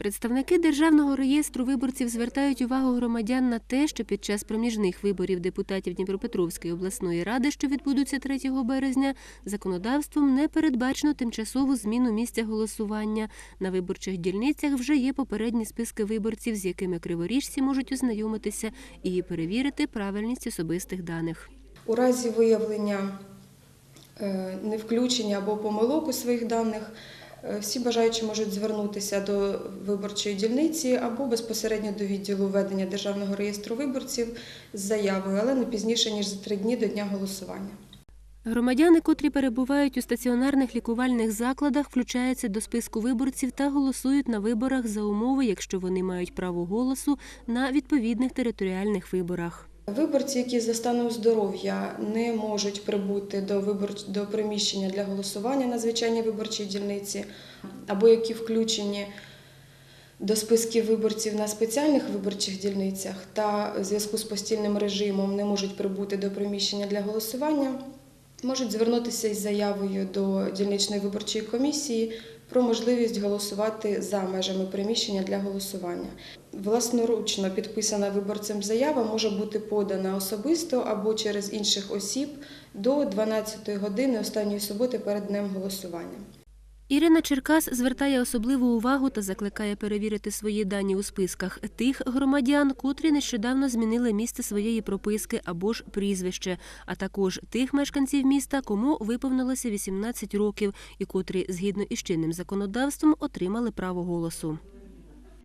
Представники державного реєстру виборців звертають увагу громадян на те, що під час проміжних виборів депутатів Дніпропетровської обласної ради, що відбудуться 3 березня, законодавством не передбачено тимчасову зміну місця голосування. На виборчих дільницях вже є попередні списки виборців, з якими криворіжці можуть ознайомитися і перевірити правильність особистих даних. У разі виявлення е, невключення або помилок у своїх даних, всі бажаючі можуть звернутися до виборчої дільниці або безпосередньо до відділу ведення Державного реєстру виборців з заявою, але не пізніше, ніж за три дні до дня голосування. Громадяни, котрі перебувають у стаціонарних лікувальних закладах, включаються до списку виборців та голосують на виборах за умови, якщо вони мають право голосу на відповідних територіальних виборах. Виборці, які за станом здоров'я не можуть прибути до вибор... до приміщення для голосування на звичайній виборчій дільниці, або які включені до списків виборців на спеціальних виборчих дільницях та в зв'язку з постільним режимом не можуть прибути до приміщення для голосування, можуть звернутися із заявою до дільничної виборчої комісії про можливість голосувати за межами приміщення для голосування. Власноручно підписана виборцем заява може бути подана особисто або через інших осіб до 12 години останньої суботи перед днем голосування. Ірина Черкас звертає особливу увагу та закликає перевірити свої дані у списках тих громадян, котрі нещодавно змінили місце своєї прописки або ж прізвище, а також тих мешканців міста, кому виповнилося 18 років і котрі, згідно із чинним законодавством, отримали право голосу.